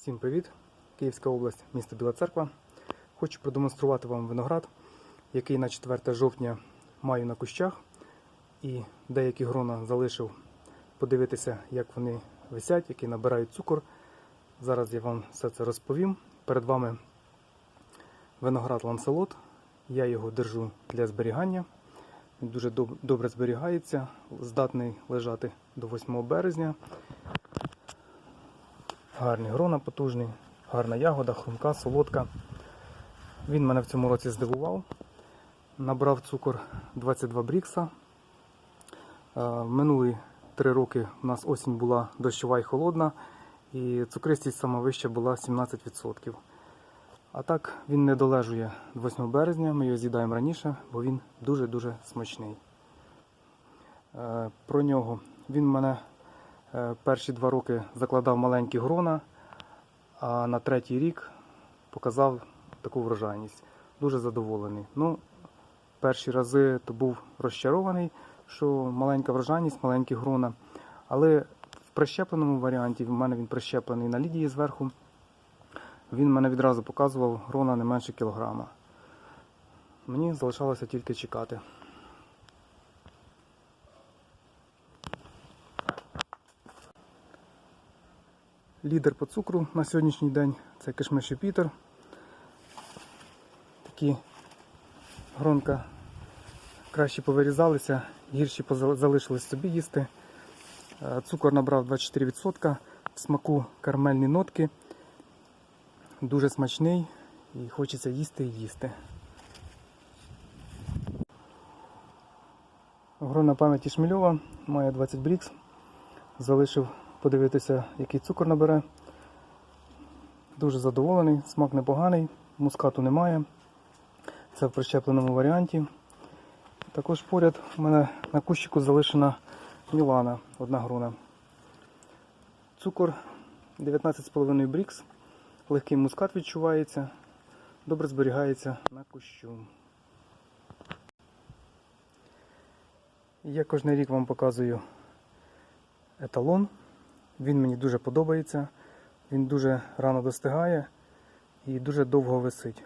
Всім привіт! Київська область, місто Біла Церква. Хочу продемонструвати вам виноград, який на 4 жовтня маю на кущах. І деякі грона залишив подивитися, як вони висять, які набирають цукор. Зараз я вам все це розповім. Перед вами виноград ланселот. Я його держу для зберігання. Він дуже добре зберігається, здатний лежати до 8 березня. Гарні грона потужний, гарна ягода, хрумка, солодка. Він мене в цьому році здивував. Набрав цукор 22 брікса. Е, Минулі три роки у нас осінь була дощова і холодна, і цукристість сама вища була 17%. А так він не долежує 8 березня, ми його з'їдаємо раніше, бо він дуже-дуже смачний. Е, Про нього він мене Перші два роки закладав маленькі грона, а на третій рік показав таку врожайність. Дуже задоволений. Ну, перші рази то був розчарований, що маленька врожайність, маленькі грона. Але в прищепленому варіанті, в мене він прищеплений на лідії зверху, він мене відразу показував грона не менше кілограма. Мені залишалося тільки чекати. Лідер по цукру на сьогоднішній день це кишмиш Юпітер. Такі гронка краще повирізалися, гірші залишились собі їсти. Е, Цукор набрав 24%, в смаку карамельні нотки. Дуже смачний і хочеться їсти і їсти. Грона пам'яті Шмельова має 20 брікс. Залишив подивитися, який цукор набере. Дуже задоволений, смак непоганий, мускату немає. Це в прищепленому варіанті. Також поряд у мене на кущику залишена Мілана, одна грона. Цукор 19,5 брікс, легкий мускат відчувається, добре зберігається на кущу. Я кожен рік вам показую еталон. Він мені дуже подобається. Він дуже рано достигає і дуже довго висить.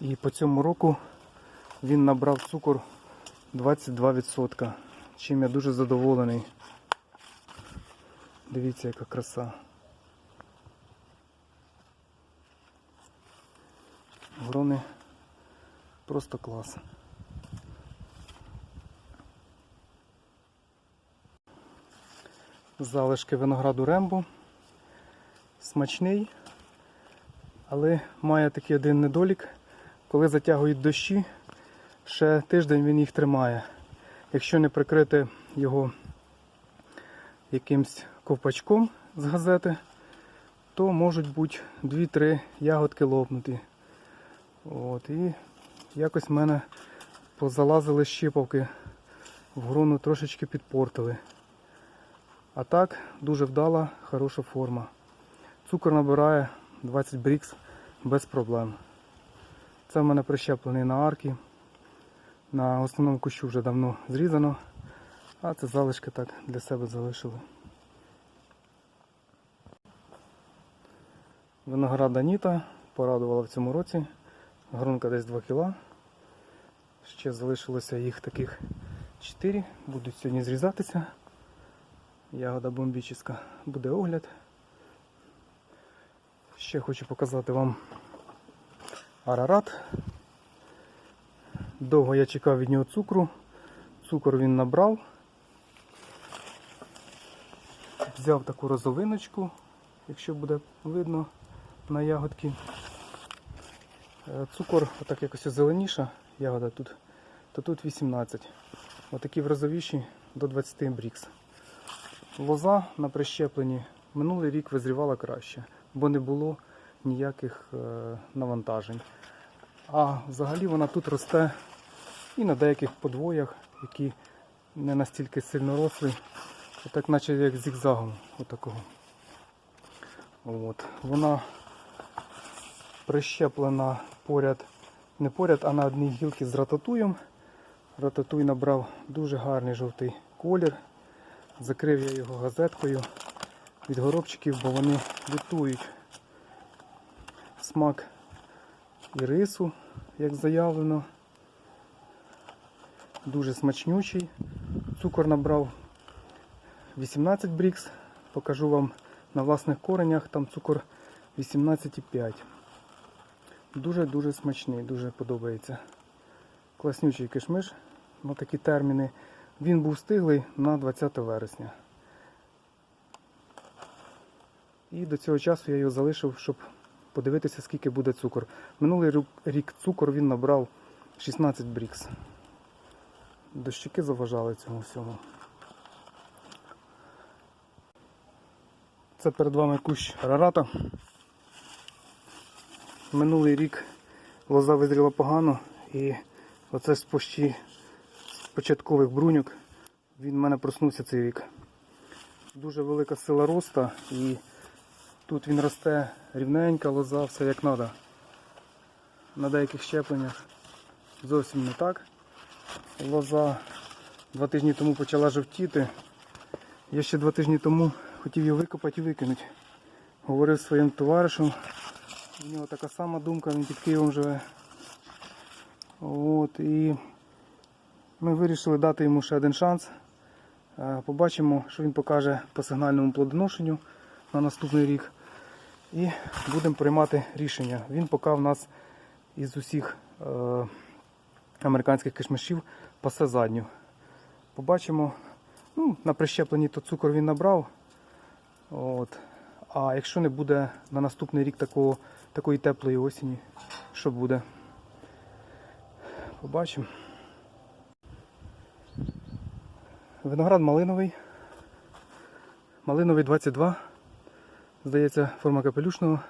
І по цьому року він набрав цукор 22%, чим я дуже задоволений. Дивіться, яка краса. Грони просто клас. Залишки винограду Рембо. Смачний, але має такий один недолік. Коли затягують дощі, ще тиждень він їх тримає. Якщо не прикрити його якимсь ковпачком з газети, то можуть бути 2-3 ягодки лопнуті. От, і якось в мене позалазили щипавки в грону трошечки підпортили. А так, дуже вдала, хороша форма. Цукор набирає 20 брікс без проблем. Це в мене прищеплений на арки. На основному кущу вже давно зрізано, а це залишки так для себе залишили. Виноград Аніта порадувала в цьому році. Грунка десь 2 кг. Ще залишилося їх таких 4. Будуть сьогодні зрізатися. Ягода бомбічна. Буде огляд. Ще хочу показати вам арарат. Довго я чекав від нього цукру. Цукор він набрав. Взяв таку розовиночку, якщо буде видно на ягодки. Е, Цукор отак якось зеленіша ягода тут, то тут 18. Отакі в розовіші до 20 брікс. Лоза на прищепленні минулий рік визрівала краще, бо не було ніяких е, навантажень. А взагалі вона тут росте і на деяких подвоях, які не настільки сильно росли, отак наче як зігзагом. Отакого. От. Вона прищеплена поряд, не поряд, а на одній гілці з рататуєм. Рататуй набрав дуже гарний жовтий колір. Закрив я його газеткою. від горобчиків, бо вони дитують смак і рису, як заявлено. Дуже смачнючий. Цукор набрав 18 брікс. Покажу вам на власних коренях, там цукор 18,5. Дуже-дуже смачний, дуже подобається. Класнючий кишмиш на такі терміни. Він був стиглий на 20 вересня. І до цього часу я його залишив, щоб подивитися, скільки буде цукор. Минулий рік цукор він набрав 16 брікс. Дощики заважали цьому всьому. Це перед вами кущ рарата. Минулий рік лоза визріла погано і оце почти з початкових бруньок він в мене проснувся цей рік. Дуже велика сила роста і тут він росте рівненька лоза, все як треба. На деяких щепленнях зовсім не так. Лоза два тижні тому почала жовтіти. Я ще два тижні тому хотів її викопати і викинути. Говорив своїм товаришем. У нього така сама думка, він під Києвом живе. От, і ми вирішили дати йому ще один шанс. Е, Побачимо, що він покаже по сигнальному плодоношенню на наступний рік. І будемо приймати рішення. Він поки в нас із усіх е, американських кишмишів пасе задню. Побачимо. Ну, на прищепленні то цукор він набрав. От. А якщо не буде на наступний рік такого, такої теплої осені, що буде? Побачимо. Виноград малиновий. Малиновий 22. Здається, форма капелюшного.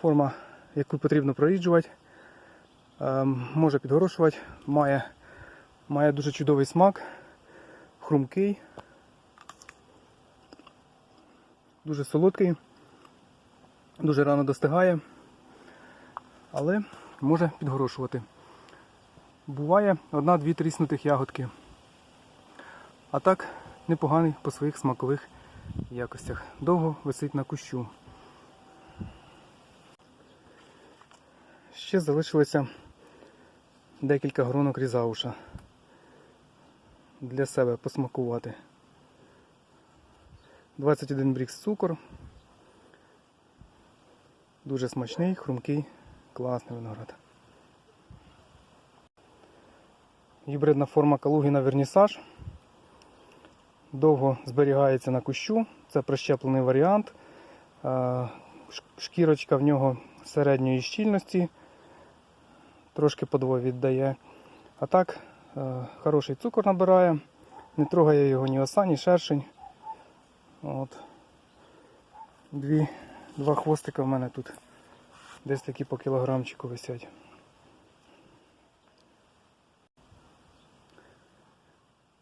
Форма, яку потрібно проріджувати. Ем, може підгорошувати. Має, має дуже чудовий смак. Хрумкий. Дуже солодкий. Дуже рано достигає. Але може підгорошувати. Буває одна-дві тріснутих ягодки. А так непоганий по своїх смакових якостях. Довго висить на кущу. Ще залишилося декілька гронок різауша для себе посмакувати. 21 брікс цукор. Дуже смачний, хрумкий, класний виноград. Гібридна форма Калугіна Вернісаж. Довго зберігається на кущу. Це прищеплений варіант. Е, Шкірочка в нього середньої щільності, трошки подвой віддає. А так, е, хороший цукор набирає, не трогає його ні оса, ні шершень. От. Дві, два хвостика в мене тут. Десь такі по кілограмчику висять.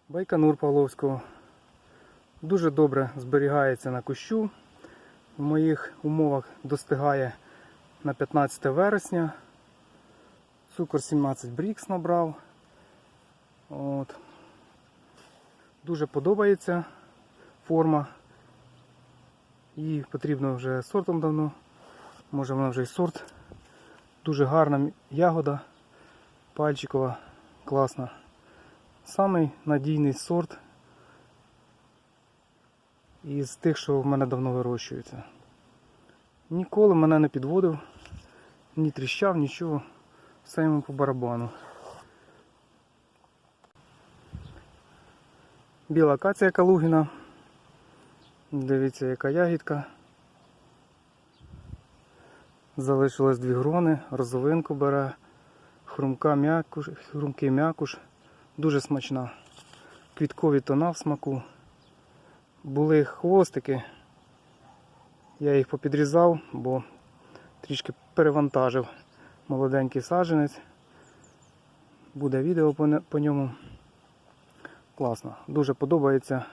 Байконур Павловського дуже добре зберігається на кущу. В моїх умовах достигає на 15 вересня. Цукор 17 брікс набрав. От. Дуже подобається форма. Її потрібно вже сортом давно. Може вона вже й сорт. Дуже гарна ягода, пальчикова, класна. Самий надійний сорт із тих, що в мене давно вирощуються. Ніколи мене не підводив, ні тріщав, нічого. Все йому по барабану. Біла акація Калугіна. Дивіться, яка ягідка. Залишилось дві грони, розовинку бере, хрумка м'якуш, хрумкий м'якуш. Дуже смачна. Квіткові тона в смаку. Були хвостики. Я їх попідрізав, бо трішки перевантажив молоденький саджанець. Буде відео по ньому. Класно. Дуже подобається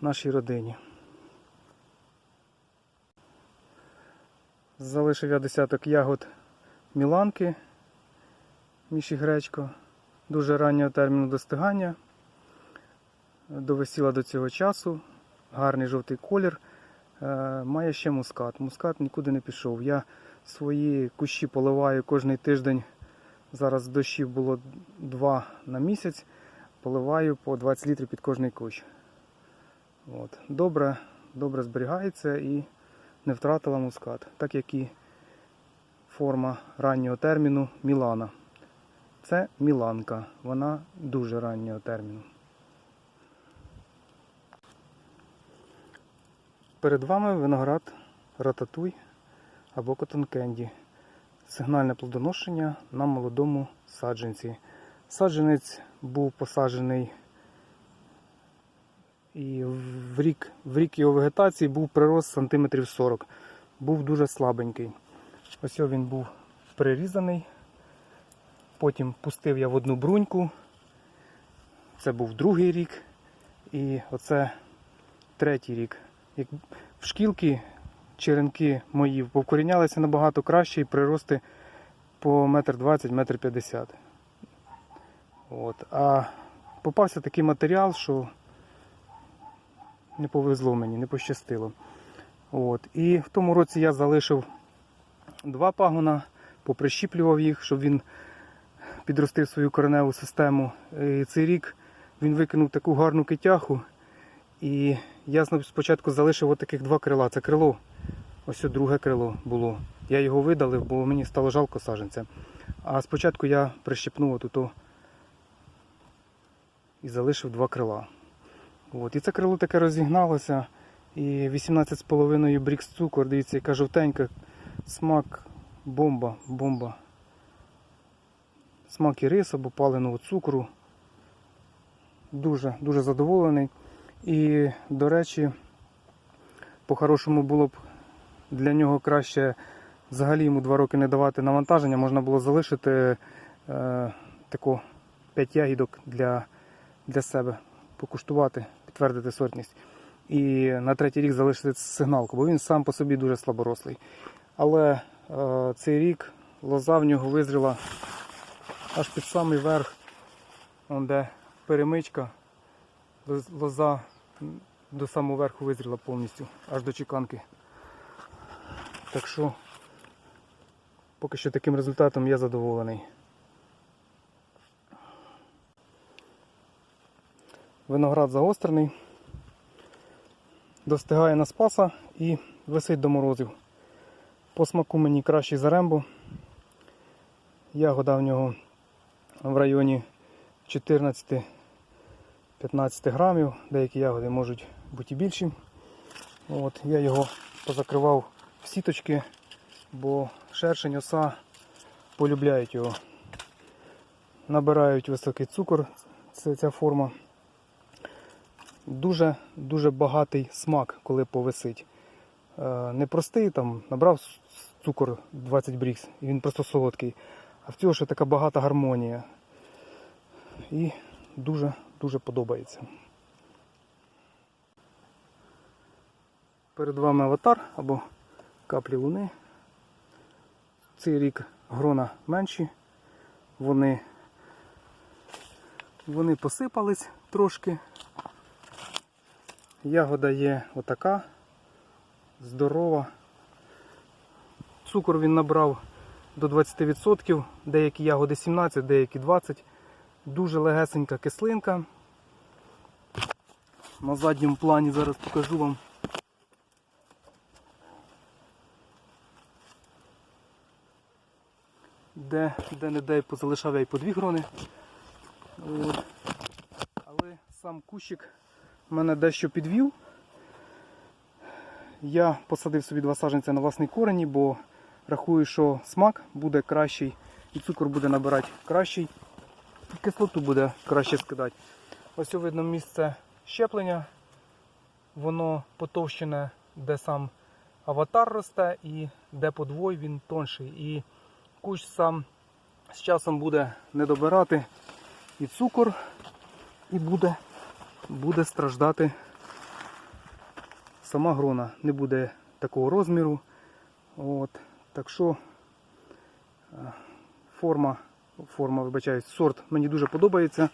нашій родині. Залишив я десяток ягод Міланки Міші Гречко. Дуже раннього терміну достигання. Довисіла до цього часу. гарний жовтий колір. Е, Має ще мускат. Мускат нікуди не пішов. Я свої кущі поливаю кожний тиждень. Зараз дощів було 2 на місяць. Поливаю по 20 літрів під кожний кущ. От. Добре, добре зберігається і не втратила мускат, так як і форма раннього терміну Мілана. Це Міланка, вона дуже раннього терміну. Перед вами виноград рататуй або Candy. Сигнальне плодоношення на молодому саджанці. Саджанець був посаджений і в рік, в рік його вегетації був прирост сантиметрів 40. Був дуже слабенький. Ось він був прирізаний. Потім пустив я в одну бруньку. Це був другий рік. І оце третій рік. Як в шкілки черенки мої повкорінялися набагато краще і прирости по метр двадцять, метр п'ятдесят. А попався такий матеріал, що не повезло мені, не пощастило. От. І в тому році я залишив два пагона, поприщіплював їх, щоб він підростив свою кореневу систему. І цей рік він викинув таку гарну китяху. І я спочатку залишив отаких два крила. Це крило, ось друге крило було. Я його видалив, бо мені стало жалко саженця. А спочатку я прищепнув отут і залишив два крила. От. І це крило таке розігналося. І 18,5 брікс цукор, дивіться, яка жовтенька. Смак бомба, бомба. Смак і рис або паленого цукру. Дуже, дуже задоволений. І, до речі, по-хорошому було б для нього краще взагалі йому 2 роки не давати навантаження. Можна було залишити е, тако 5 ягідок для, для себе, покуштувати, підтвердити сортність. І на третій рік залишити сигналку, бо він сам по собі дуже слаборослий. Але е, цей рік лоза в нього визріла аж під самий верх, де перемичка, лоза до самого верху визріла повністю, аж до чеканки. Так що поки що таким результатом я задоволений. Виноград загострений, достигає на спаса і висить до морозів. По смаку мені кращий за рембо. Ягода в нього в районі 14-15 грамів. Деякі ягоди можуть бути більші. От, я його позакривав в сіточки, бо шершень, оса полюбляють його. Набирають високий цукор, це ця форма. Дуже дуже багатий смак, коли повисить. Е, Не простий, там набрав цукор 20 брікс, і він просто солодкий. А в цього ще така багата гармонія. І дуже дуже подобається. Перед вами аватар або каплі луни. Цей рік грона менші. Вони, вони посипались трошки. Ягода є отака, здорова. Цукор він набрав до 20%, деякі ягоди 17, деякі 20. Дуже легесенька кислинка. На задньому плані зараз покажу вам. Де, де не де позалишав я й по дві грони. От. Але сам кущик мене дещо підвів. Я посадив собі два саджанця на власний корені, бо рахую, що смак буде кращий і цукор буде набирати кращий, кислоту буде краще скидати. Ось видно місце щеплення. Воно потовщене, де сам аватар росте і де подвой він тонший. І кущ сам з часом буде не добирати і цукор, і буде, буде страждати сама грона. Не буде такого розміру. От. Так що е, форма, форма, вибачаюсь, сорт мені дуже подобається.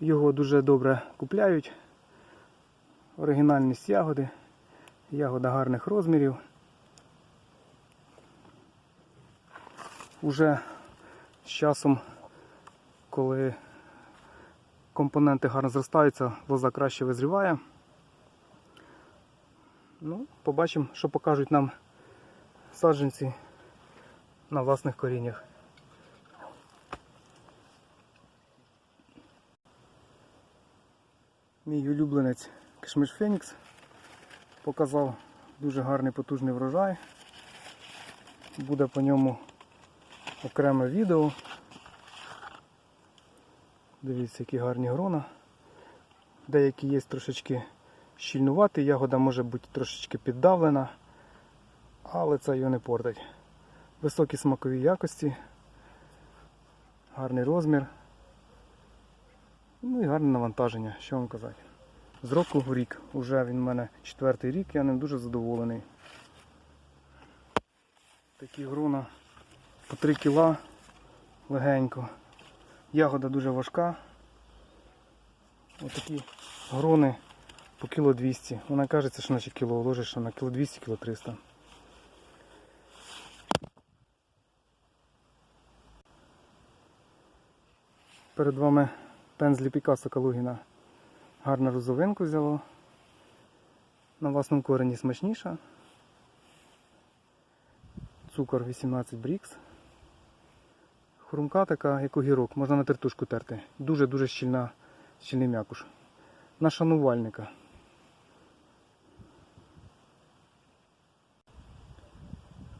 Його дуже добре купляють. Оригінальність ягоди. Ягода гарних розмірів. Уже з часом, коли компоненти гарно зростаються, лоза краще визріває. Ну, побачимо, що покажуть нам саджанці на власних коріннях. Мій улюбленець Кишмиш Фенікс показав дуже гарний потужний врожай. Буде по ньому окреме відео. Дивіться, які гарні грона. Деякі є трошечки щільнуваті, ягода може бути трошечки піддавлена, але це його не портить. Високі смакові якості, гарний розмір. Ну і гарне навантаження, що вам казати. З року в рік, уже він в мене четвертий рік, я ним дуже задоволений. Такі грона по 3 кіла легенько. Ягода дуже важка. Отакі грони по кіло 200. Вона кажеться, що наче кіло ложиш, а на кіло 200, кіло 300. Перед вами пензлі Пікассо Калугіна. Гарну розовинку взяло. На власному корені смачніша. Цукор 18 брікс. Хрумка така, як огірок, можна на тертушку терти. Дуже-дуже щільна, щільний м'якуш. На шанувальника.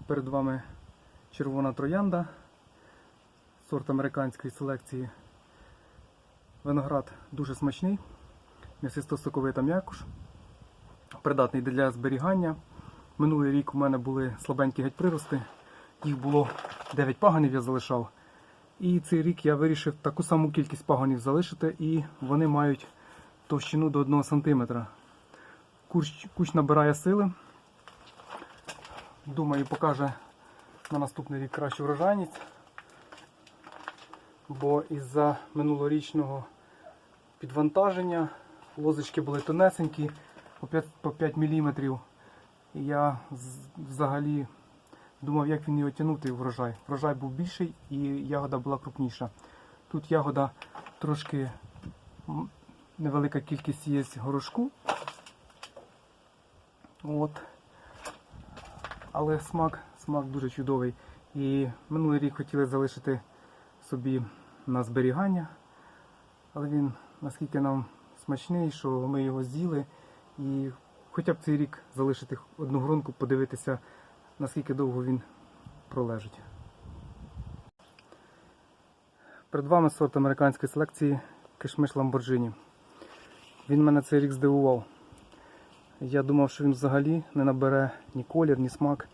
Перед вами червона троянда, сорт американської селекції. Виноград дуже смачний, м'ясисто-соковита м'якуш, придатний для зберігання. Минулий рік у мене були слабенькі геть прирости, їх було 9 паганів я залишав. І цей рік я вирішив таку саму кількість паганів залишити, і вони мають товщину до 1 см. Кущ, кущ набирає сили. Думаю, покаже на наступний рік кращу врожайність. Бо із-за минулорічного підвантаження лозочки були тонесенькі по 5, по 5 мм. І я взагалі думав, як він його тягнути врожай. Врожай був більший і ягода була крупніша. Тут ягода трошки невелика кількість є горошку. От. Але смак, смак дуже чудовий. І минулий рік хотіли залишити собі на зберігання. Але він наскільки нам смачний, що ми його з'їли. І хоча б цей рік залишити одну грунку, подивитися, наскільки довго він пролежить. Перед вами сорт американської селекції кишмиш Ламборджині. Він мене цей рік здивував. Я думав, що він взагалі не набере ні колір, ні смак.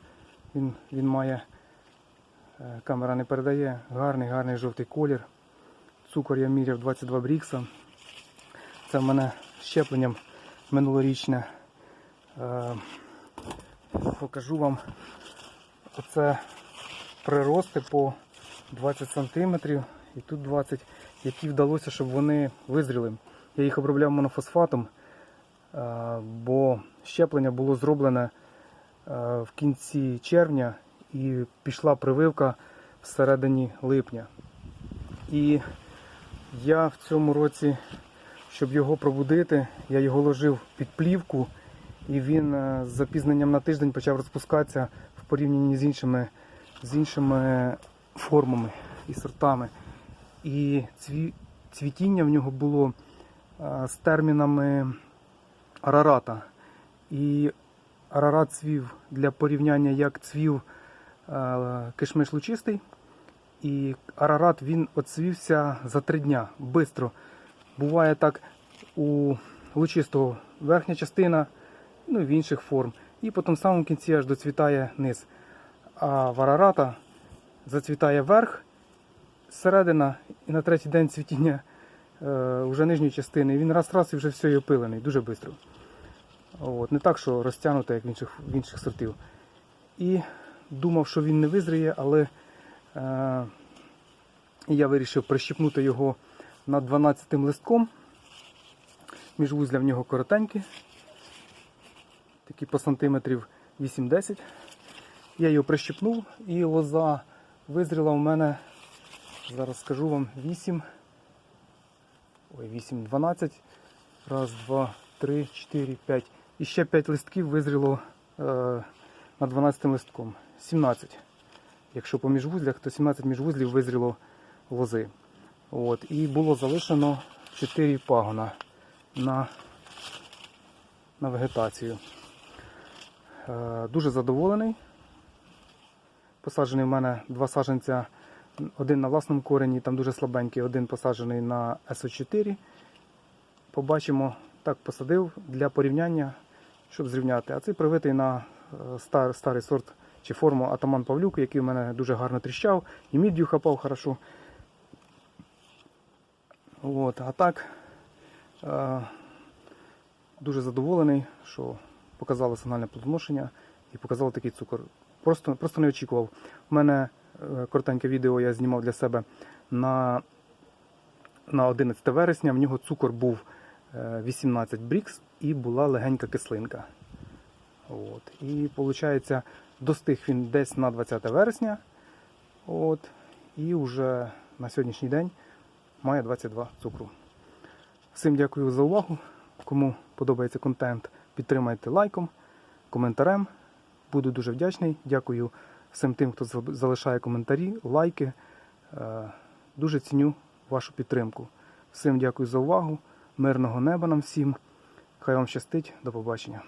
Він, він має, е, камера не передає, гарний, гарний жовтий колір. Цукор я міряв 22 брікса. Це в мене щепленням минулорічне. Е, Покажу вам. Оце прирости по 20 см і тут 20 які вдалося, щоб вони визріли. Я їх обробляв монофосфатом, е, бо щеплення було зроблене е, в кінці червня і пішла прививка всередині липня. І я в цьому році, щоб його пробудити, я його ложив під плівку, і він е, з запізненням на тиждень почав розпускатися в порівнянні з іншими, з іншими формами і сортами. І цві, цвітіння в нього було е, з термінами арарата. І арарат цвів для порівняння, як цвів е, кишмиш лучистий. І арарат він оцвівся за три дня, бистро. Буває так у лучистого верхня частина, ну в інших форм. І потім в самому кінці аж доцвітає низ. А в арарата зацвітає верх, середина, і на третій день цвітіння е, вже нижньої частини. Він раз-раз і вже все і опилений, дуже швидко. От, не так, що розтягнуто, як в інших, в інших сортів. І думав, що він не визріє, але е, я вирішив прищепнути його над 12 листком. Міжвузля в нього коротенькі. такий по сантиметрів 8-10. Я його прищепнув і лоза визріла у мене, зараз скажу вам, 8. Ой, 8, 12. Раз, два, три, чотири, п'ять. І ще 5 листків визріло е, на 12 листком. 17. Якщо по міжвузлях, то 17 міжвузлів визріло лози. От. І було залишено 4 пагона на, на вегетацію. Е, дуже задоволений. Посаджений в мене два саджанця, один на власному корені, там дуже слабенький, один посаджений на СО4. Побачимо, так посадив для порівняння, щоб зрівняти. А цей привитий на е, стар, старий сорт чи форму Атаман Павлюк, який в мене дуже гарно тріщав, і міддю хапав хорошо. От, а так е, дуже задоволений, що показало сигнальне плодоношення і показало такий цукор. Просто, просто не очікував. У мене е, коротеньке відео я знімав для себе на, на 11 вересня. В нього цукор був е, 18 брікс і була легенька кислинка. От. І виходить, достиг він десь на 20 вересня. От. І вже на сьогоднішній день має 22 цукру. Всім дякую за увагу. Кому подобається контент, підтримайте лайком, коментарем. Буду дуже вдячний. Дякую всім тим, хто залишає коментарі, лайки. Е, Дуже ціню вашу підтримку. Всім дякую за увагу. Мирного неба нам всім. Хай вам щастить. До побачення.